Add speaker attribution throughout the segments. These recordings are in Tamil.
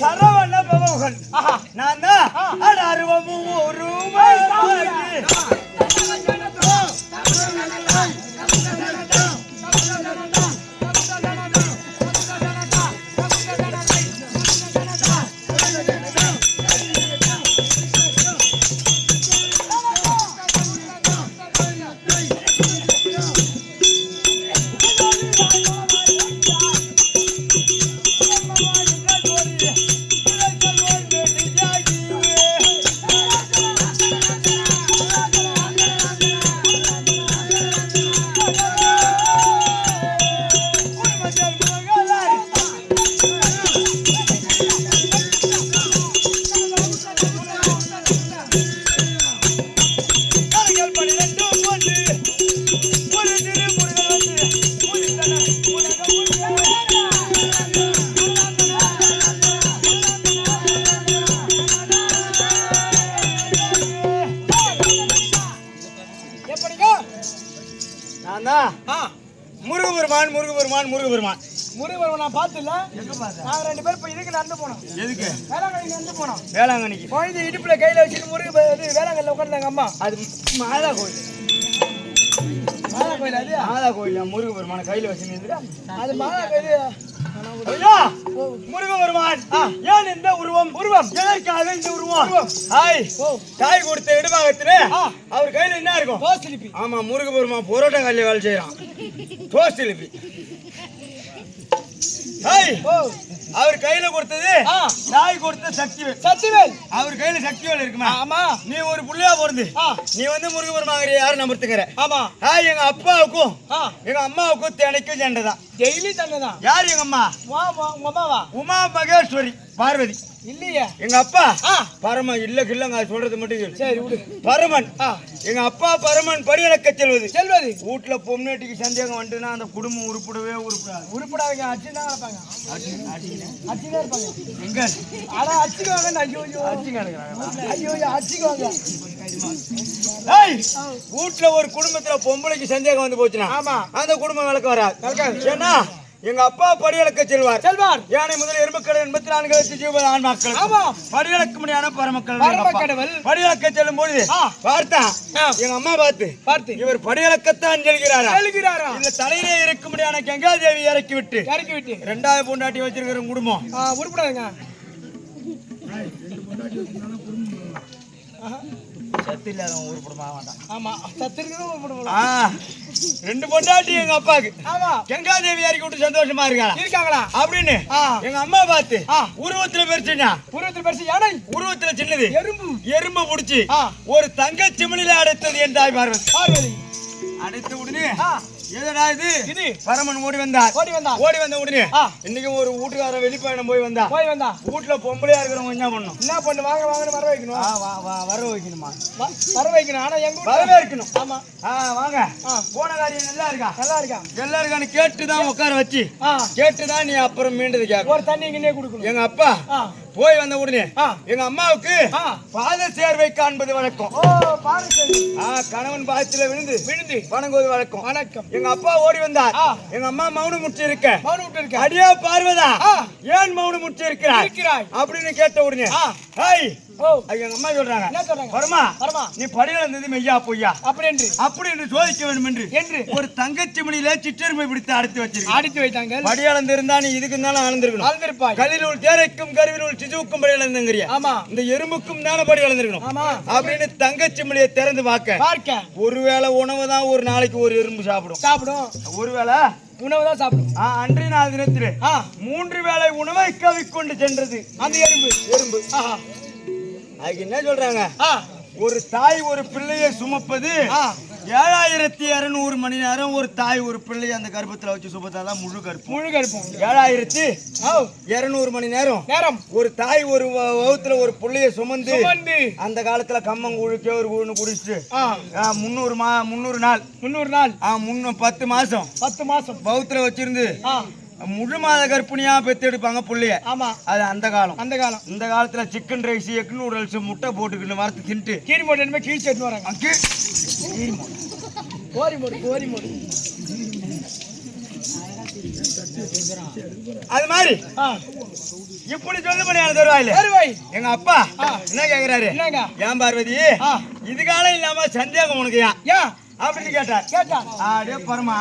Speaker 1: சரவண பவன் நான் தான். அருவமும் ஒரு நான் தான் முருகபெருமான் முருகபெருமான் முருகபெருமான்.
Speaker 2: முருகன் நான் பார்த்துல நாங்க ரெண்டு பேரும் இப்போ இதுக்கு நடந்து போனோம்.
Speaker 1: எதுக்கு?
Speaker 2: வேளாங்கண்ணி நடந்து போனோம்.
Speaker 1: வேளாங்கண்ணிக்கு.
Speaker 2: குழந்தை இடுப்புல கையில வச்சுட்டு முருக இது வேளாங்கல்ல உட்காந்துங்க அம்மா.
Speaker 1: அது மாதா கோயில்.
Speaker 2: மாதா கோயில் அது
Speaker 1: மாதா கோயில் முருகபெருமான கையில வச்சு
Speaker 2: அது மாதா கோயில்.
Speaker 1: ஐயா முருகபெருமான் ஏன் இந்த உருவம்? உருவம். எதற்காக இந்த உருவம்? ஹாய் தாய் கொடுத்த இடபாகத்திலே. அவர் கையில என்ன இருக்கும்?
Speaker 2: தோசை சிலிப்பி
Speaker 1: ஆமா முருகபெருமான் புரோட்டா கல்ல வேலை செய்யறான். எழுப்பி ஹாய் அவர் கையில கொடுத்தது தாய் கொடுத்த சக்தி
Speaker 2: சத்திவேல்
Speaker 1: அவர் கையில சக்தி வேல் இருக்குமா?
Speaker 2: ஆமா.
Speaker 1: நீ ஒரு புள்ளையா பிறந்து
Speaker 2: ஆ.
Speaker 1: நீ வந்து முருகபெருமான் யாரும் நம்புத்துக்கிற
Speaker 2: ஆமா.
Speaker 1: ஹாய் எங்க அப்பாவுக்கும் எங்க அம்மாவுக்கும் தினைக்கும் சண்டை தான்.
Speaker 2: டெய்லி தண்ணி தான்
Speaker 1: யார் எங்க அம்மா உமா மகேஸ்வரி பார்வதி.
Speaker 2: இல்லையே.
Speaker 1: எங்க அப்பா?
Speaker 2: ஆ.
Speaker 1: பரம இல்ல கில்லங்க சொல்றது மட்டும்.
Speaker 2: சரி விடு.
Speaker 1: பரமன். எங்க அப்பா பரமன் படியலக்க செல்வது.
Speaker 2: செல்வதி.
Speaker 1: வீட்டுல பொம்னாட்டிக்கு சந்தேகம் வந்துட்டுனா அந்த குடும்பம் உருப்படவே உருப்படாது.
Speaker 2: உருப்படாதீங்க அச்சு தான் கிடப்பாங்க. அச்சு தான் இருப்பாங்க.
Speaker 1: எங்க?
Speaker 2: ஆனா அச்சுக்குவாங்க ஐயோ ஐயோ. ஐயோ ஐயோ அச்சுக்குவாங்க
Speaker 1: ஏய், வீட்டுல ஒரு குடும்பத்துல பொம்பளைக்கு சந்தேகம் வந்து போச்சுனா
Speaker 2: ஆமா.
Speaker 1: அந்த குடும்பம் விளக்க வராது. ஏன்னா எங்க அப்பா படியலக்க செல்வார்.
Speaker 2: செல்வார்.
Speaker 1: யானை முதல் எறும்புக்கடை எண்பத்தி நான்கு லட்சம் ஜீவ ஆன்மாக்கள்
Speaker 2: ஆமா
Speaker 1: படியலக்க முடியாத பரமக்கள்
Speaker 2: பரமக்கடவுள்.
Speaker 1: படியலக்க செல்லும் பொழுது. பார்த்தா. எங்க அம்மா பார்த்து
Speaker 2: பார்த்து.
Speaker 1: இவர் படியலக்கத்தான் செல்கிறாரா?
Speaker 2: எழுகிறாரா
Speaker 1: இந்த தலையிலே இருக்க முடியாத கங்காதேவி இறக்கி விட்டு
Speaker 2: இறக்கி விட்டு
Speaker 1: ரெண்டாவது பொண்டாட்டி வச்சிருக்கிற குடும்பம்.
Speaker 2: உருப்படாதுங்க.
Speaker 1: சத்து இல்லாதவன் உருப்படமா வேண்டாம்
Speaker 2: ஆமா சத்து இருக்கிறதும் உருப்பட
Speaker 1: ஆ, ரெண்டு பொண்டாட்டி எங்க அப்பாவுக்கு.
Speaker 2: ஆமா.
Speaker 1: கங்காதேவி இறக்கி விட்டு சந்தோஷமா இருக்காளா?
Speaker 2: இருக்காங்களா?
Speaker 1: அப்படின்னு. எங்க அம்மா பார்த்து. உருவத்துல பெருசுனா
Speaker 2: பூர்வத்தில் பெருசு யானை?
Speaker 1: உருவத்துல சின்னது.
Speaker 2: எறும்பு.
Speaker 1: எறும்பு புடிச்சு. ஒரு தங்க சிமிழில அடைத்தது என் தாய் பார்வதி.
Speaker 2: பார்வதி.
Speaker 1: அடைத்த உடனே
Speaker 2: ஆ
Speaker 1: எதடா இது?
Speaker 2: இது
Speaker 1: பரமன் ஓடி வந்தார்.
Speaker 2: ஓடி வந்தா
Speaker 1: ஓடி வந்த உடனே. இன்னைக்கு ஒரு வீட்டுக்காரன் வெளிப்பயணம் போய் வந்தா.
Speaker 2: போய் வந்தா.
Speaker 1: வீட்டுல பொம்பளையா இருக்கிறவங்க என்ன பண்ணும்?
Speaker 2: என்ன பண்ணு? வாங்க வாங்கன்னு வர வைக்கணும்.
Speaker 1: ஆ, வா, வா, வர வைக்கணுமா?
Speaker 2: வர வைக்கணும். ஆனா எங்க
Speaker 1: வரவே இருக்கணும்
Speaker 2: ஆமா.
Speaker 1: ஆ வாங்க. போன காரியம் நல்லா இருக்கா?
Speaker 2: நல்லா இருக்கா?
Speaker 1: நல்லா இருக்கான்னு கேட்டு தான் உட்கார வச்சு. கேட்டு தான் நீ அப்புறம் மீண்டது கேட்க
Speaker 2: ஒரு தண்ணி இங்கனே கொடுக்கணும்.
Speaker 1: எங்க அப்பா போய் வந்த உடனே எங்க அம்மாவுக்கு பாத சேர்வை காண்பது வழக்கம். கணவன் பாதத்துல விழுந்து
Speaker 2: விழுந்து.
Speaker 1: வணங்குவது வழக்கம்.
Speaker 2: வணக்கம்.
Speaker 1: எங்க அப்பா ஓடி வந்தார். எங்க அம்மா மௌனம் முற்றி இருக்க
Speaker 2: மௌனம் விட்டு இருக்க
Speaker 1: அடியா பார்வதா. ஏன் மௌனம் முற்றி இருக்கிறாய். அப்படின்னு கேட்ட உடனே எங்க அம்மா சொல்றாங்க.
Speaker 2: என்ன சொல்றாங்க?
Speaker 1: வருமா?
Speaker 2: வரமா?
Speaker 1: நீ படியில இருந்தது மெய்யா பொய்யா?
Speaker 2: அப்படி என்று.
Speaker 1: அப்படி என்று சோதிக்க வேண்டும் என்று.
Speaker 2: என்று
Speaker 1: ஒரு தங்கச்சி மணியில சிற்றெருமை பிடித்து அடைத்து வச்சிருக்க
Speaker 2: ஆடித்து வைத்தாங்க
Speaker 1: படியாளந்து இருந்தா நீ இதுக்கு இருந்தாலும் ஆனந்திருக்கணும்
Speaker 2: ஆழ்ந்திருப்பாய்
Speaker 1: கல்லினுள் தேரைக்கும் கருவினுள் சிஜுவுக்கும் படி இழந்துங்கிறிய
Speaker 2: ஆமா.
Speaker 1: இந்த எறும்புக்கும் தானே படி இழந்திருக்கணும்
Speaker 2: ஆமா.
Speaker 1: அப்படின்னு தங்கச்சி மணியை திறந்து பார்க்க.
Speaker 2: பார்க்க.
Speaker 1: ஒருவேளை உணவு தான் ஒரு நாளைக்கு ஒரு எறும்பு சாப்பிடும்.
Speaker 2: சாப்பிடும்.
Speaker 1: ஒருவேளை?
Speaker 2: உணவு தான் சாப்பிடும்.
Speaker 1: அன்றைய நாள் தினத்திலே மூன்று வேளை உணவை கவிக்கொண்டு சென்றது.
Speaker 2: அந்த எறும்பு.
Speaker 1: எறும்பு.
Speaker 2: ஆஹா.
Speaker 1: அதுக்கு என்ன சொல்றாங்க? ஒரு தாய் ஒரு பிள்ளையை சுமப்பது ஏழாயிரத்தி இருநூறு மணி நேரம் ஒரு தாய் ஒரு பிள்ளையை அந்த கர்ப்பத்துல வச்சு சுமத்தாதான் முழு கர்ப்பம்.
Speaker 2: முழுக இருப்போம்
Speaker 1: ஏழாயிரத்தி இருநூறு மணி நேரம்
Speaker 2: நேரம்.
Speaker 1: ஒரு தாய் ஒரு வகுத்துல ஒரு புள்ளைய சுமந்து அந்த காலத்துல கம்மங்கூழு ஒரு கூழு குடிச்சிட்டு முந்நூறு மா முந்நூறு நாள்.
Speaker 2: முந்நூறு நாள்.
Speaker 1: ஆ, முன்னூ பத்து மாசம்.
Speaker 2: பத்து மாசம்.
Speaker 1: பௌத்துல வச்சிருந்து முழு மாத கர்ப்பிணியா பெத்தெடுப்பாங்க புள்ளைய.
Speaker 2: ஆமா.
Speaker 1: அது அந்த காலம்.
Speaker 2: அந்த காலம்.
Speaker 1: இந்த காலத்துல சிக்கன் ரைஸ் எக் நூடுல்ஸ் முட்டை போட்டுக்கிட்டு வறுத்து தின்ட்டு.
Speaker 2: கீரி மோடு என்ன கீழ் செட்டு வராங்க.
Speaker 1: அங்கே
Speaker 2: கோரி மோடு கோரி மோடு
Speaker 1: அது மாதிரி. இப்படி சொல்லு பண்ணியான தருவாயில்ல.
Speaker 2: வருவாய்
Speaker 1: எங்க அப்பா. என்ன கேக்குறாரு? ஏன் பார்வதி?
Speaker 2: ஆ.
Speaker 1: இதுகாலம் இல்லாம சந்தேகம் உனக்கு ஏன்? அப்படின்னு கேட்டார்
Speaker 2: கேட்டா.
Speaker 1: அடே பரமா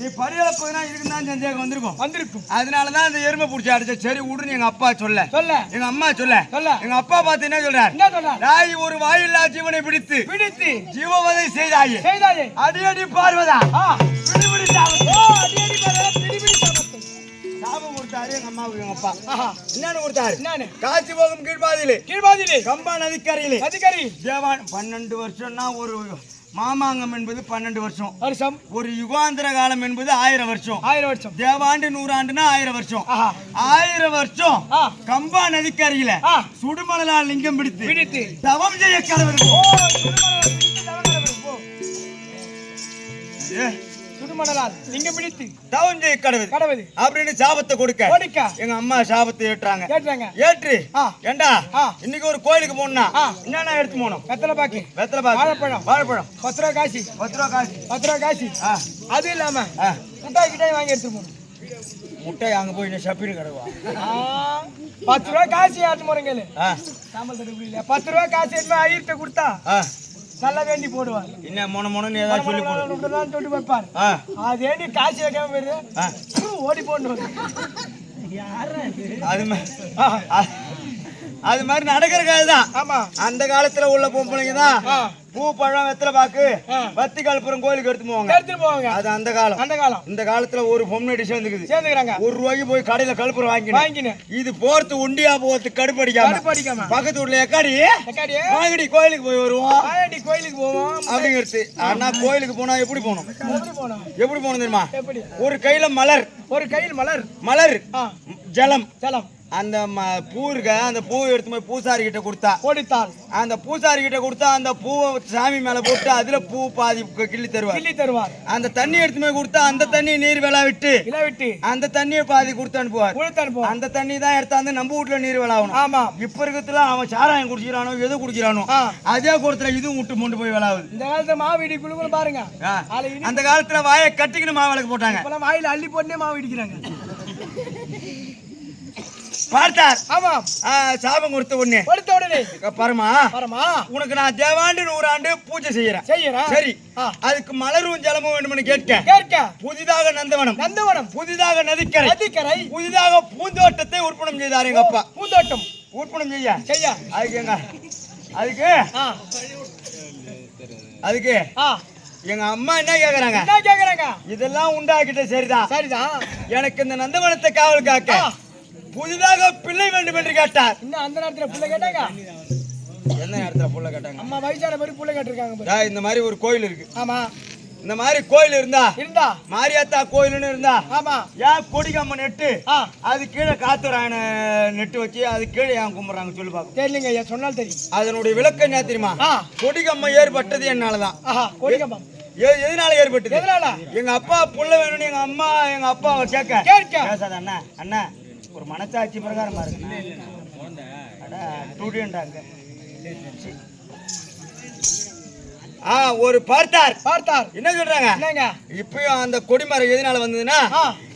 Speaker 1: நீ பரியளப்புனா இதுக்கு தான் சந்தேகம் வந்திருக்கும்.
Speaker 2: வந்திருக்கும்.
Speaker 1: அதனாலதான் இந்த எருமை பிடிச்சி அடிச்ச சரி விடுன்னு எங்க அப்பா சொல்ல.
Speaker 2: சொல்ல.
Speaker 1: எங்க அம்மா சொல்ல.
Speaker 2: சொல்ல.
Speaker 1: எங்க அப்பா பார்த்து என்ன சொல்றார்?
Speaker 2: என்ன சொல்ற
Speaker 1: நாய் ஒரு வாயில்லா ஜீவனை பிடித்து
Speaker 2: பிடித்து.
Speaker 1: ஜீவவதை செய்தாயே.
Speaker 2: செய்தாயே.
Speaker 1: அடி அடி பார்வதா.
Speaker 2: ஓ அடி அடி
Speaker 1: கொடுத்தாரு எங்க அம்மாவுக்கு எங்க அப்பா. என்னன்னு கொடுத்தாரு?
Speaker 2: என்னன்னு
Speaker 1: காட்சி போகும் கீழ்பாதியிலே
Speaker 2: கீழ்வாதிலே
Speaker 1: கம்பா நதிக்கரையிலே.
Speaker 2: அதிகாரி
Speaker 1: தேவான் பன்னெண்டு வருஷம்னா ஒரு மாமாங்கம் என்பது பன்னெண்டு வருஷம்.
Speaker 2: வருஷம்.
Speaker 1: ஒரு யுகாந்திர காலம் என்பது ஆயிரம் வருஷம்.
Speaker 2: ஆயிரம் வருஷம்.
Speaker 1: தேவாண்டு நூறாண்டுனா ஆயிரம் வருஷம். ஆயிரம் வருஷம் கம்பா நதிக்கரையில சுடுமணலால் லிங்கம் பிடித்து
Speaker 2: பிடித்து.
Speaker 1: தவம் செய்ய கடவுள்.
Speaker 2: ஓ சுடுமணலால் லிங்கம் பிடித்து.
Speaker 1: கடவுள். அப்படின்னு சாபத்தை கொடுக்க. எங்க அம்மா சாபத்தை ஏற்றாங்க
Speaker 2: கேட்டுறாங்க
Speaker 1: ஏற்று. ஏண்டா. இன்னைக்கு ஒரு கோயிலுக்கு போனா. என்னென்ன எடுத்து போகணும்?
Speaker 2: வெத்தலை பாக்கு
Speaker 1: வெத்தலை பாக்கு
Speaker 2: வாழைப்பழம்.
Speaker 1: வாழைப்பழம்.
Speaker 2: பத்து ரூபா காசு
Speaker 1: பத்து ரூபா காசு
Speaker 2: பத்து ரூபா காசு அது இல்லாம
Speaker 1: ஆ.
Speaker 2: முட்டாய் கிட்டாய் வாங்கி எடுத்துட்டு போகணும்.
Speaker 1: முட்டை அங்க போய் என்ன ஷப்பின்னு கிடவா
Speaker 2: பத்து ரூபா காசு ஆட்டு புரியல பத்து ரூபா காசு எடுத்து ஐயர்கிட்ட கொடுத்தா? நல்லா வேண்டி போடுவார்.
Speaker 1: என்ன மொன மொனன்னு ஏதாவது சொல்லி போடு
Speaker 2: தொட்டு வைப்பார். அது ஏண்டி காசு வைக்காம போயிரு ஓடி போட்டு
Speaker 1: அது அது மாதிரி நடக்கிற கதை தான்.
Speaker 2: ஆமா.
Speaker 1: அந்த காலத்துல உள்ள பொம்பளைங்க தான் பூ பழம் வெத்தலை பாக்கு
Speaker 2: ஆ.
Speaker 1: வத்தி கல்புரம் கோயிலுக்கு எடுத்து போவாங்க.
Speaker 2: எடுத்துட்டு போவாங்க.
Speaker 1: அது அந்த காலம்.
Speaker 2: அந்த காலம்.
Speaker 1: இந்த காலத்துல ஒரு பொம்னடி சேர்ந்துக்குது.
Speaker 2: சேர்ந்துக்கிறாங்க.
Speaker 1: ஒரு ரூபாய்க்கு போய் கடையில கல்புரம் வாங்கினேன்.
Speaker 2: வாங்கினேன்.
Speaker 1: இது போறது உண்டியா போறது கடுப்படிக்காம பக்கத்து வீட்டுல எக்காடி?
Speaker 2: எக்காடியே
Speaker 1: வாங்கடி கோயிலுக்கு போய் வருவோம்.
Speaker 2: ஆயாண்டி கோயிலுக்கு போவோம்.
Speaker 1: அப்படிங்கிறது. ஆனா கோயிலுக்கு போனா எப்படி போகணும்?
Speaker 2: எப்படி
Speaker 1: போகணும்? தெரியுமா? ஒரு கையில மலர்.
Speaker 2: ஒரு கையில் மலர்.
Speaker 1: மலர். ஜலம்.
Speaker 2: ஜலம்.
Speaker 1: அந்த ம- பூ இருக்க அந்த பூ எடுத்து போய் பூசாரி கிட்ட கொடுத்தா.
Speaker 2: ஓடித்தாள்
Speaker 1: அந்த பூசாரி கிட்ட கொடுத்தா அந்த பூவை சாமி மேல போட்டு அதுல பூ பாதி கிள்ளி தருவார்.
Speaker 2: கிள்ளி தருவார்.
Speaker 1: அந்த தண்ணி எடுத்து போய் கொடுத்தா அந்த தண்ணி நீர் விழா விட்டு
Speaker 2: விட்டு
Speaker 1: அந்த தண்ணியை பாதி கொடுத்து அனுப்புவார்.
Speaker 2: கொடுத்து அனுப்புவோம்
Speaker 1: அந்த தண்ணி தான் எடுத்தாந்து நம்ம வீட்டுல நீர் விளாகணும்
Speaker 2: ஆமா.
Speaker 1: இப்ப இருக்கிறதுல அவன் சாராயம் குடிக்கிறானோ எது குடிக்கிறானோ. அதே கூடத்துல இதுவும் விட்டு மூண்டு போய் விளாவுது
Speaker 2: இந்த காலத்துல மாவு இடி குழுக்குள்ள பாருங்க.
Speaker 1: அந்த காலத்துல வாயை கட்டிக்கின்னு மாவிளக்கு போட்டாங்க.
Speaker 2: வாயில அள்ளி போட்டே மாவு இடிக்கிறாங்க.
Speaker 1: பார்த்தார்.
Speaker 2: ஆமா
Speaker 1: ஆ, சாபம் கொடுத்த உடனே.
Speaker 2: கொடுத்த உடனே.
Speaker 1: பரமா
Speaker 2: வரமா
Speaker 1: உனக்கு நான் தேவாண்டு நூறாண்டு பூஜை செய்யறேன்.
Speaker 2: செய்யறேன்
Speaker 1: சரி. அதுக்கு மலரும் ஜலமும் வேண்டும்னு கேட்க
Speaker 2: கேட்க
Speaker 1: புதிதாக நந்தவனம்.
Speaker 2: நந்தவனம்.
Speaker 1: புதிதாக நதிக்கரை.
Speaker 2: நதிக்கரை.
Speaker 1: புதிதாக பூந்தோட்டத்தை உற்பணம் செய்தார் எங்க அப்பா.
Speaker 2: பூந்தோட்டம்.
Speaker 1: உற்பணம் செய்ய.
Speaker 2: செய்ய.
Speaker 1: அதுக்கு எங்க? அதுக்கு? அதுக்கு? எங்க அம்மா என்ன கேக்குறாங்க?
Speaker 2: என்ன கேக்குறாங்க?
Speaker 1: இதெல்லாம் உண்டாக்கிட்ட சரிதான்.
Speaker 2: சரிதான்.
Speaker 1: எனக்கு இந்த நந்தவனத்தை காவல் காக்க. புதிதாக பிள்ளை வேண்டும் என்று கேட்டார்.
Speaker 2: இன்னும் அந்த நேரத்துல புள்ள கேட்டாங்க?
Speaker 1: எந்த நேரத்துல புள்ள கேட்டாங்க?
Speaker 2: அம்மா வயசான மாதிரி புள்ள கேட்டிருக்காங்க
Speaker 1: இந்த மாதிரி ஒரு கோயில் இருக்கு.
Speaker 2: ஆமா.
Speaker 1: இந்த மாதிரி கோயில் இருந்தா
Speaker 2: இருந்தா?
Speaker 1: மாரியாத்தா கோயில்னு இருந்தா
Speaker 2: ஆமா.
Speaker 1: ஏன் கொடிக்கம்ம நெட்டு அது கீழே காத்துறாயன நெட்டு வச்சு அது கீழே ஏன் கும்பிடுறாங்க? சொல்லி பார்ப்போம்
Speaker 2: தெரியலங்க ஐயா சொன்னால் தெரியும்.
Speaker 1: அதனுடைய விளக்கம் என்ன தெரியுமா?
Speaker 2: ஆ.
Speaker 1: கொடிக்கம்ம ஏற்பட்டது என்னாலதான். எ- எதனால ஏற்பட்டது?
Speaker 2: எதனால?
Speaker 1: எங்க அப்பா புள்ள வேணும்னு எங்க அம்மா எங்க அப்பாவை கேட்க.
Speaker 2: கேட்க.
Speaker 1: அண்ணா அண்ணா. ஒரு மனசாட்சி பிரகாரமா இருக்குண்ணா. அட ஸ்டூடெண்டாங்க ஆ ஒரு பார்த்தார்.
Speaker 2: பார்த்தார்.
Speaker 1: என்ன சொல்றாங்க?
Speaker 2: என்னங்க?
Speaker 1: இப்பயும் அந்த கொடிமரம் எதனால வந்ததுன்னா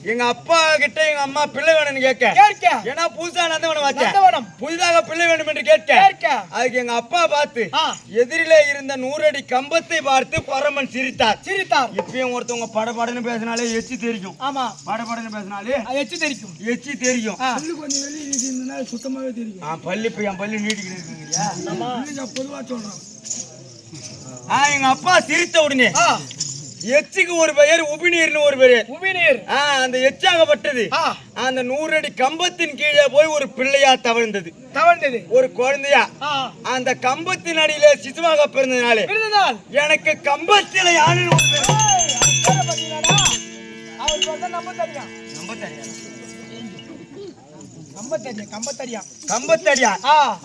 Speaker 1: எங்க அப்பா கிட்ட எங்க அம்மா பிள்ளை வேணும்னு கேட்க.
Speaker 2: கேட்க.
Speaker 1: ஏன்னா புதுசா நந்தவனம் வச்சேன். புதிதாக பிள்ளை வேண்டும் என்று கேட்க.
Speaker 2: கேட்க.
Speaker 1: அதுக்கு எங்க அப்பா பார்த்து எதிரிலே இருந்த நூறடி கம்பத்தை பார்த்து பரமன் சிரித்தார்.
Speaker 2: சிரித்தார்.
Speaker 1: இப்பயும் ஒருத்தவங்க படபடன்னு பேசினாலே எச்சி தெரியும்.
Speaker 2: ஆமா.
Speaker 1: படபடன்னு பேசினாலே
Speaker 2: அது எச்சு தெரிக்கும்.
Speaker 1: எச்சி தெரியும்.
Speaker 2: ஆ.
Speaker 3: கொஞ்சம் வெளியே சுத்தமாவே தெரியும்.
Speaker 1: ஆ பல்லு இப்ப என் பல்லு நீட்டிக்கிட்டு
Speaker 3: இல்லைங்க, பொதுவா சொல்றேன்.
Speaker 1: எங்க அப்பா சிரித்த உடனே எச்சிக்கு ஒரு பெயர் உபிநீர்னு ஒரு பெயர்.
Speaker 2: உமிநீர்
Speaker 1: ஆ அந்த எச்சாகப்பட்டது. அந்த நூறடி கம்பத்தின் கீழே போய் ஒரு பிள்ளையா தவழ்ந்தது.
Speaker 2: தவழ்ந்தது.
Speaker 1: ஒரு குழந்தையா. அந்த கம்பத்தின் அடியில சிசுவாக பிறந்ததுனாலே எனக்கு கம்பத்தில.
Speaker 2: பாத்தீங்களாடா அவர் பார்த்தா நம்ம தெரியும்
Speaker 1: கம்பத்தடியா
Speaker 2: கம்பத்தடியா.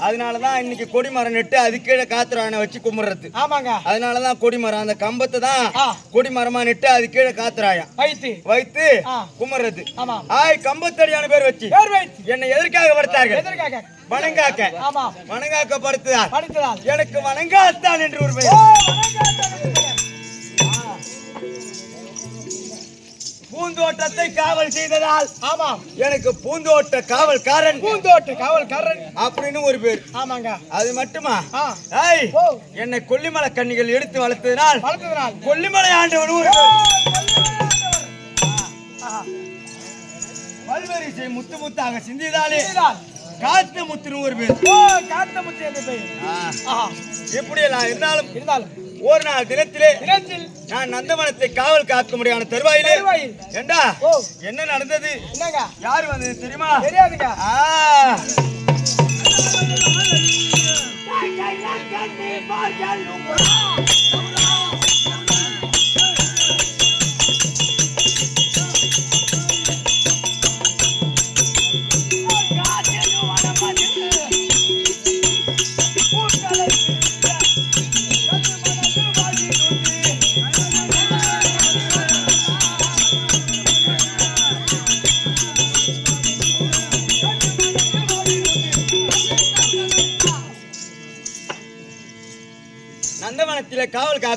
Speaker 1: அதனாலதான் இன்னைக்கு கொடிமரம் நெட்டு அது கீழே காத்துறாயனை வச்சு கும்பிடுறது.
Speaker 2: ஆமாங்க.
Speaker 1: அதனாலதான் கொடிமரம் அந்த கம்பத்தை தான். கொடிமரமா நெட்டு அது கீழே காத்துறாயம்
Speaker 2: வைத்து.
Speaker 1: வைத்து. கும்பிடுறது.
Speaker 2: ஆமா.
Speaker 1: ஆய் கம்பத்தடியான பேர் வச்சு. என்னை எதற்காக படுத்தார்கள்
Speaker 2: எதற்காக?
Speaker 1: வணங்காக்க.
Speaker 2: ஆமா.
Speaker 1: வணங்காக்க
Speaker 2: படித்ததால்
Speaker 1: எனக்கு வணங்காத்தான் என்று ஒரு பெயர் பூந்தோட்டத்தை காவல் செய்ததால்.
Speaker 2: ஆமாம்
Speaker 1: எனக்கு பூந்தோட்ட காவல்காரன்.
Speaker 2: பூந்தோட்ட காவல்காரன்.
Speaker 1: அப்படின்னு ஒரு பேர்.
Speaker 2: ஆமாங்க.
Speaker 1: அது மட்டுமா? ஏய். என்னை கொல்லிமலை கன்னிகள் எடுத்து வளர்த்ததினால்
Speaker 2: வளர்த்ததனால்.
Speaker 1: கொல்லிமலை ஆண்டவன் ஒரு பல்வரிசை முத்து முத்தாக சிந்தியதாலே. காத்து முத்துன்னு ஒரு பேர்.
Speaker 2: ஓ காத்த முத்தி என்று பெயர் ஆஹா
Speaker 1: எப்படி எல்லாம் இருந்தாலும்
Speaker 2: இருந்தாலும்.
Speaker 1: ஒரு நாள் தினத்திலே
Speaker 2: தினத்தில்
Speaker 1: நான் நந்தவனத்தை காவல் காக்க முடியாத தருவாயிலே. ஏண்டா
Speaker 2: ஓ.
Speaker 1: என்ன நடந்தது
Speaker 2: என்னங்க
Speaker 1: யார் வந்தது தெரியுமா
Speaker 2: தெரியாதுங்க
Speaker 1: ஆ.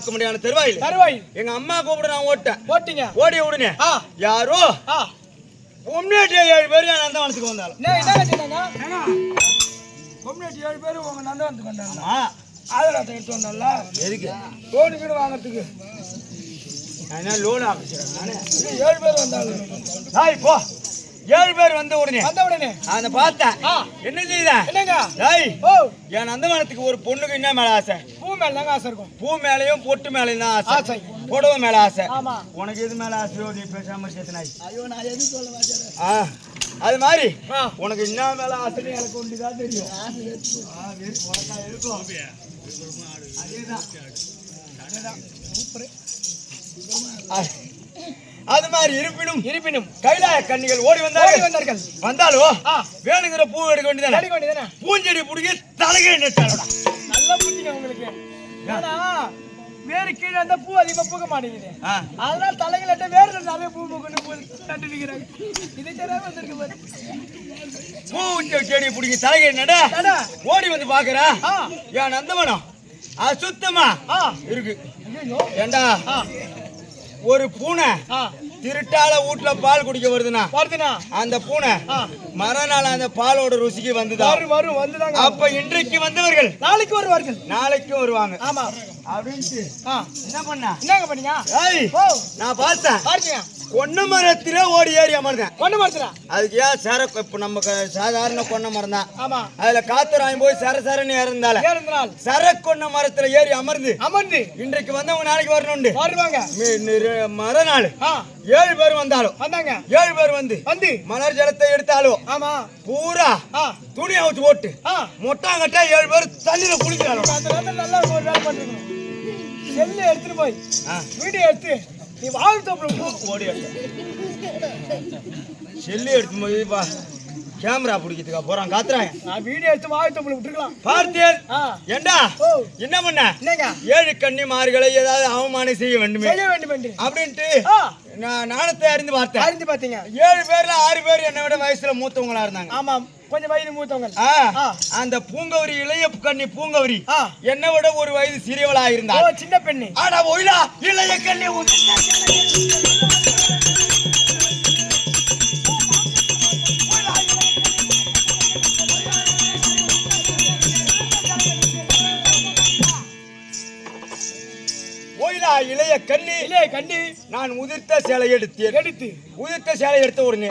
Speaker 1: காக்க முடியாத தருவாயில்.
Speaker 2: தருவாயில்.
Speaker 1: எங்க அம்மா கூப்பிட நான் ஓட்டேன்.
Speaker 2: போட்டீங்க
Speaker 1: ஓடி உடனே
Speaker 2: ஆ.
Speaker 1: யாரோ?
Speaker 2: ஆ.
Speaker 1: முன்னேற்ற ஏழு பேர் என் நந்தவனத்துக்கு வந்தாலும்.
Speaker 3: கொம்யூனிட்டி ஏழு பேர் உங்க நந்தவனத்துக்கு வந்தாங்க
Speaker 1: ஆ
Speaker 3: ஆதரத்தை எடுத்து வந்தால
Speaker 1: எதுக்கு?
Speaker 3: லோனு வீடு வாங்குறதுக்கு.
Speaker 1: நான் என்ன லோன் ஆஃபீஸர்
Speaker 3: ஏழு பேர் வந்தாங்க.
Speaker 1: டேய் போ. ஏழு பேர் வந்த உடனே.
Speaker 2: வந்த உடனே.
Speaker 1: அந்த பார்த்தேன். என்ன செய்தேன்
Speaker 2: என்னங்க?
Speaker 1: டேய்
Speaker 2: ஓ.
Speaker 1: என் நந்தவனத்துக்கு ஒரு பொண்ணுக்கு என்ன மேல ஆசை?
Speaker 2: பூ மேல தாங்க ஆசை இருக்கும்.
Speaker 1: பூ மேலயும் பொட்டு மேலயும் தான் ஆசை.
Speaker 2: ஆசை.
Speaker 1: புடவை மேல ஆசை.
Speaker 2: ஆமா.
Speaker 1: உனக்கு எது மேல ஆசையோ நீ பேசாம சேர்த்தனாய்
Speaker 3: ஐயோ நான் எதுவும் சொல்ல மாட்டேன்
Speaker 1: ஆ அது மாதிரி
Speaker 2: ஆ.
Speaker 1: உனக்கு என்ன மேல ஆசைன்னு எனக்கு ஒன்றுதான் தெரியும். இருக்கும். அதேதான். ஆ, அது மாதிரி இருப்பினும்
Speaker 2: இருப்பினும்
Speaker 1: கைலாய கன்னிகள் ஓடி வந்தார்கள்.
Speaker 2: வந்தார்கள்.
Speaker 1: வந்தாலும்
Speaker 2: ஆ.
Speaker 1: வேணுங்கிற பூ எடுக்க வேண்டியதானே பூஞ்செடி பிடிக்க தலைகை நெட்டாளடா
Speaker 2: நல்லா புரிஞ்சுங்க உங்களுக்கு. ஏன்னா வேறு கீழே இருந்தா பூ அதிகமா பூக்க மாட்டேங்குது. அதனால தலைகளட்ட வேற நிறைய பூ பூக்கணும். பூ நட்டு நிக்கிறாங்க இது தெரியாம வந்திருக்கு பாரு.
Speaker 1: பூ செடி பிடிக்க தலைகை. ஓடி வந்து பாக்குறா என் நந்தவனம்? அசுத்தமா
Speaker 2: ஆ.
Speaker 1: இருக்கு. ஏண்டா? ஒரு பூனை திருட்டால வீட்டுல பால் குடிக்க வருதுன்னா
Speaker 2: வருதுண்ணா.
Speaker 1: அந்த பூனை மறுநாள் அந்த பாலோட ருசிக்கு வந்துதா?
Speaker 2: வரும் வந்துதாங்க.
Speaker 1: அப்ப இன்றைக்கு வந்தவர்கள்
Speaker 2: நாளைக்கு வருவார்கள்.
Speaker 1: நாளைக்கும் வருவாங்க.
Speaker 2: ஆமா.
Speaker 1: அப்படின்ட்டு என்ன பண்ண?
Speaker 2: என்னங்க பண்ணீங்க?
Speaker 1: நான் பார்த்தேன்.
Speaker 2: பாருங்க
Speaker 1: கொன்ன மரத்திலே ஓடி ஏறி அமர்ந்தேன்.
Speaker 2: கொண்டு மாத்துறா
Speaker 1: அதுக்கு ஏன் சர இப்ப நம்ம சாதாரண கொன்ன மரம் தான்.
Speaker 2: ஆமா.
Speaker 1: அதுல காத்து வாங்கி போய் சர சரன்னு
Speaker 2: நாள்
Speaker 1: சர கொன்ன மரத்துல ஏறி அமர்ந்து
Speaker 2: அமர்ந்து.
Speaker 1: இன்றைக்கு வந்தவங்க நாளைக்கு வரணுண்டு
Speaker 2: வருவாங்க.
Speaker 1: மி- நிற- மறுநாள்
Speaker 2: ஆ.
Speaker 1: ஏழு பேர் வந்தாலும்
Speaker 2: வந்தாங்க.
Speaker 1: ஏழு பேர் வந்து
Speaker 2: வந்து.
Speaker 1: மலர் ஜலத்தை எடுத்தாலும்
Speaker 2: ஆமா.
Speaker 1: பூரா துணி அவுத்து போட்டு மொட்டாங்கட்டா ஏழு பேர் தண்ணியில குளிக்கிறாங்க.
Speaker 2: நல்லா ஒரு வேலை பண்ணிருக்கணும் செல்லு எடுத்துட்டு போய். வீடியோ எடுத்து நீ வாழ்த்து
Speaker 1: ஓடி செல்லு எடுத்து போய் பா கேமரா பிடிக்கிறதுக்கா போறான் காத்துறாங்க
Speaker 2: நான் வீடியோ எடுத்து வாழ்த்து விட்டுருக்கலாம்.
Speaker 1: பார்த்தேன். ஏண்டா? என்ன பண்ண?
Speaker 2: என்னங்க?
Speaker 1: ஏழு கன்னிமார்களை ஏதாவது அவமானம் செய்ய வேண்டுமே.
Speaker 2: செய்ய வேண்டும் என்று.
Speaker 1: அப்படின்ட்டு நான் நாணத்தை அறிந்து பார்த்தேன்.
Speaker 2: அறிந்து பாத்தீங்க
Speaker 1: ஏழு பேர்ல ஆறு பேர் என்னை விட வயசுல மூத்தவங்களா இருந்தாங்க.
Speaker 2: ஆமாம். கொஞ்சம் வயது மூத்தவங்க.
Speaker 1: அந்த பூங்கவரி இளைய கன்னி பூங்கவரி என்னை விட ஒரு வயது சிறியவளா
Speaker 2: ஓ
Speaker 1: இருந்தாள்
Speaker 2: சின்ன பெண்ணு.
Speaker 1: ஆனா ஒயிலா இளைய கண்ணி இளைய கண்ணி
Speaker 2: இல்லையே கண்டி
Speaker 1: நான் உதிர்த்த சேலை எடுத்தேன்.
Speaker 2: எடுத்து.
Speaker 1: உதிர்த்த சேலை எடுத்த உடனே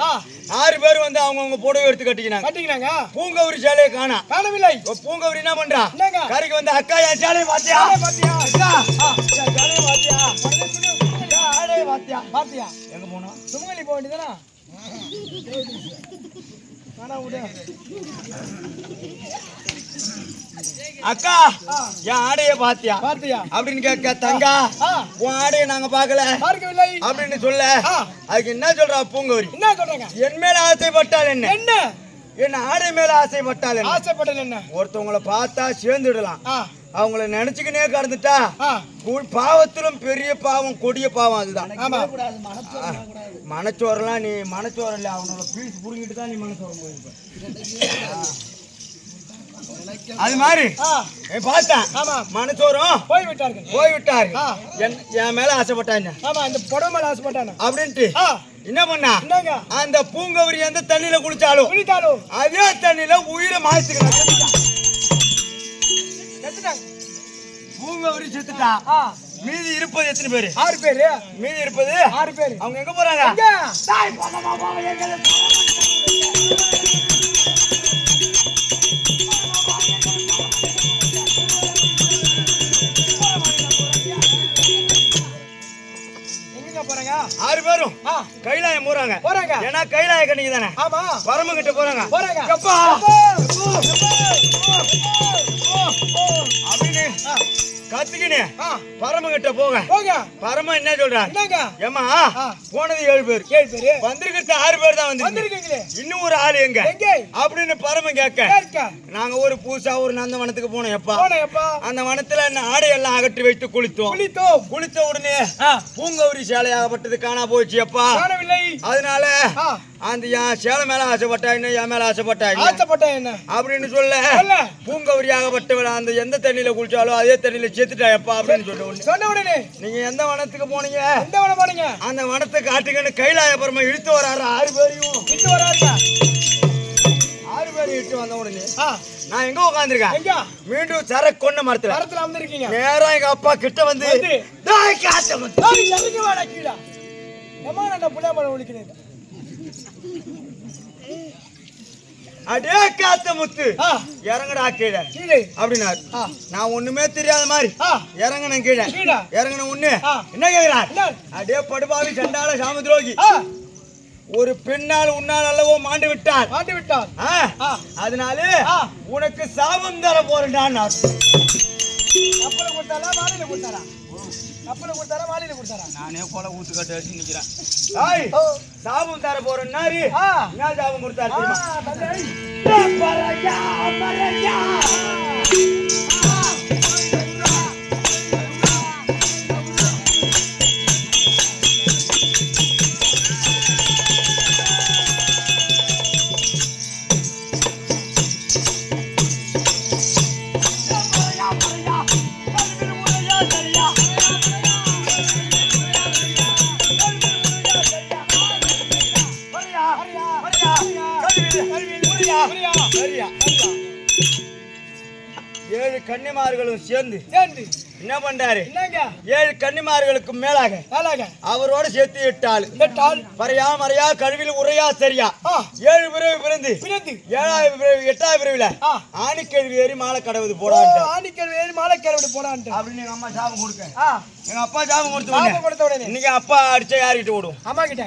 Speaker 1: ஆறு பேர் வந்து அவங்கவங்க புடவை எடுத்து கட்டிக்கினாங்க.
Speaker 2: கட்டிக்கினாங்க.
Speaker 1: பூங்கவரி சேலையை காணா.
Speaker 2: காணவில்லை.
Speaker 1: பூங்கவரி என்ன பண்றா? கரைக்கு வந்து அக்கா என் சேலையை பாத்தியா
Speaker 2: பாத்தியா
Speaker 1: அக்கா
Speaker 2: ஜாலியை பாத்தியா
Speaker 1: பாத்தியா
Speaker 2: பாத்தியா
Speaker 1: எங்க போனோம்?
Speaker 2: சுமங்கலி போக வேண்டியதானா
Speaker 1: அக்கா என் ஆடைய பாத்தியா?
Speaker 2: பாத்தியா?
Speaker 1: அப்படின்னு கேட்க தங்கா உன் ஆடைய நாங்க பார்க்கல.
Speaker 2: பார்க்கவில்லை.
Speaker 1: அப்படின்னு சொல்ல. அதுக்கு என்ன சொல்றா பூங்கவரி
Speaker 2: என்ன சொல்றாங்க?
Speaker 1: என் மேல ஆசைப்பட்டால் என்ன?
Speaker 2: என்ன?
Speaker 1: என் ஆடை மேல ஆசைப்பட்டால் என்ன?
Speaker 2: ஆசைப்பட்டது என்ன?
Speaker 1: ஒருத்தவங்கள பார்த்தா சேர்ந்துடலாம். அவங்கள நினைச்சுக்கினே கடந்துட்டா பாவத்திலும் பெரிய பாவம் கொடிய பாவம் அதுதான்.
Speaker 2: ஆமா.
Speaker 1: மனச்சோரெல்லாம் நீ மனச்சோரம் இல்ல அவனோட பீஸ் புடுங்கிட்டு தான் நீ மனச்சோரம் போயிருப்ப. அது மாதிரி. பார்த்தேன்.
Speaker 2: ஆமா.
Speaker 1: மனச்சோரம்
Speaker 2: போய்
Speaker 1: போய் விட்டாரு
Speaker 2: ஆ.
Speaker 1: என் என் மேல ஆசைப்பட்டாங்க
Speaker 2: ஆமா இந்த புடவை மேல ஆசைப்பட்டானா?
Speaker 1: அப்படின்ட்டு.
Speaker 2: ஆ.
Speaker 1: என்ன பண்ணா?
Speaker 2: என்னங்க?
Speaker 1: அந்த பூங்கவரி எந்த தண்ணியில குளிச்சாலும்
Speaker 2: குளித்தாலும்
Speaker 1: அதே தண்ணியில உயிரை மாய்ச்சிக்கிறான்
Speaker 2: செத்துட்டாங்க
Speaker 1: பூங்கவரி செத்துட்டா? மீதி இருப்பது எத்தனை பேரு?
Speaker 2: ஆறு பேரு.
Speaker 1: மீதி இருப்பது?
Speaker 2: ஆறு பேரு.
Speaker 1: அவங்க எங்க போறாங்க? ஆறு பேரும் கைலாயம் போறாங்க.
Speaker 2: போறாங்க.
Speaker 1: ஏன்னா கைலாய கண்ணிக்கு தானே?
Speaker 2: ஆமா.
Speaker 1: பரம கிட்ட போறாங்க.
Speaker 2: போறாங்க
Speaker 1: கத்துக்கினு பரம கிட்ட போக
Speaker 2: போங்க.
Speaker 1: பரம என்ன
Speaker 2: என்னங்க?
Speaker 1: ஏமா. போனது ஏழு பேர்.
Speaker 2: ஏழு பேரு.
Speaker 1: வந்திருக்கிறது ஆறு பேர் தான் வந்து
Speaker 2: வந்திருக்கீங்களே.
Speaker 1: இன்னும் ஒரு ஆள் எங்க? அப்படின்னு பரம கேட்க. நாங்க ஒரு பூசா ஒரு நந்தவனத்துக்கு போனோம் எப்பா.
Speaker 2: எப்பா
Speaker 1: அந்த வனத்துல என்ன ஆடையெல்லாம் அகற்றி வைத்து குளித்தோம்.
Speaker 2: குளித்தோம்.
Speaker 1: குளித்த உடனே பூங்கௌரி சேலையாகப்பட்டது காணா போச்சு
Speaker 2: காணவில்லை.
Speaker 1: அதனால அந்த என் சேலை மேல ஆசைப்பட்டா இன்னும் என் மேல ஆசைப்பட்டா இல்ல.
Speaker 2: ஆசைப்பட்டேன் என்ன?
Speaker 1: அப்படின்னு சொல்ல
Speaker 2: சொல்ல.
Speaker 1: பூங்கௌரியாகப்பட்டவள் அந்த எந்த தண்ணியில குளிச்சாலோ அதே தண்ணியில செத்துட்டா எப்பா அப்படின்னு உடனே.
Speaker 2: சொன்ன உடனே.
Speaker 1: நீங்க எந்த வனத்துக்கு போனீங்க?
Speaker 2: எந்த வன போனீங்க?
Speaker 1: அந்த வனத்தை காட்டுங்கன்னு கைலாயபுரமா இழுத்து வராரு ஆறு பேரையும்.
Speaker 2: இட்டு வராதா
Speaker 1: ஆறு பேரும் இழுத்து வந்த உடனே நான் எங்க உட்காந்துருக்கேன் மீண்டும் சர கொண்ட மரத்துல.
Speaker 2: மரத்துல அமர்ந்திருக்கீங்க.
Speaker 1: நேரா எங்க அப்பா கிட்ட வந்து
Speaker 2: வந்து.
Speaker 1: "டேய் காத்தவன்."
Speaker 2: ஏய், இறங்கி வாடா கீழே. எம்மா நான் புள்ள மரம் ஒழிக்கிறேன்.
Speaker 1: அடே காத்த முத்து. இறங்கடா கீழே.
Speaker 2: ஆ.
Speaker 1: நான் ஒண்ணுமே தெரியாத மாதிரி.
Speaker 2: ஆ.
Speaker 1: இறங்கினேன் கீழே. இறங்கின ஒண்ணு. என்ன கேக்குறார்? அடே படுபாவி சண்டால சாம துரோகி ஒரு பெண்ணால் உன்னால் அல்லவோ மாண்டு விட்டார்.
Speaker 2: மாட்டி விட்டார்.
Speaker 1: அதனால. உனக்கு சாபம் தர போறேன்டான்
Speaker 2: கொடுத்தாரா? மாலையில கொடுத்தாரா? கப்பல கொடுத்தாரா? மாலையில கொடுத்தாரா?
Speaker 3: நானே கொலை ஊத்து கட்ட வச்சு நிக்கிறேன்.
Speaker 1: சாபம் தர போறேன்னாரு
Speaker 2: ஆ.
Speaker 1: என்ன சாபம் கொடுத்தாரு தெரியுமா? கன்னிமார்களும் சேர்ந்து
Speaker 2: சேர்ந்து.
Speaker 1: என்ன பண்றாரு ஏழு கன்னிமார்களுக்கு மேலாக
Speaker 2: வேலாங்க
Speaker 1: அவரோட சேர்த்து இட்டாள்.
Speaker 2: எட்டால்
Speaker 1: பறையா மறையா கழுவில் உரையா சரியா. ஏழு பிறவி பிறந்து
Speaker 2: பிறந்து.
Speaker 1: ஏழாவது பிறவி எட்டாவது பிறவில ஆணிக்கழுவி ஏறி மாலை கடவுது போடான்ட்டு.
Speaker 2: ஆணிக்கல் வேறு மாலைக்கருவிட்டு போடான்ட்டு.
Speaker 1: அப்படின்னு எங்க அம்மா சாபம் கொடுக்க எங்க அப்பா சாபம் கொடுத்த
Speaker 2: கொடுத்த உடனே.
Speaker 1: இன்னைக்கு அப்பா அடிச்சா யார்கிட்ட ஓடும்?
Speaker 2: அம்மா கிட்ட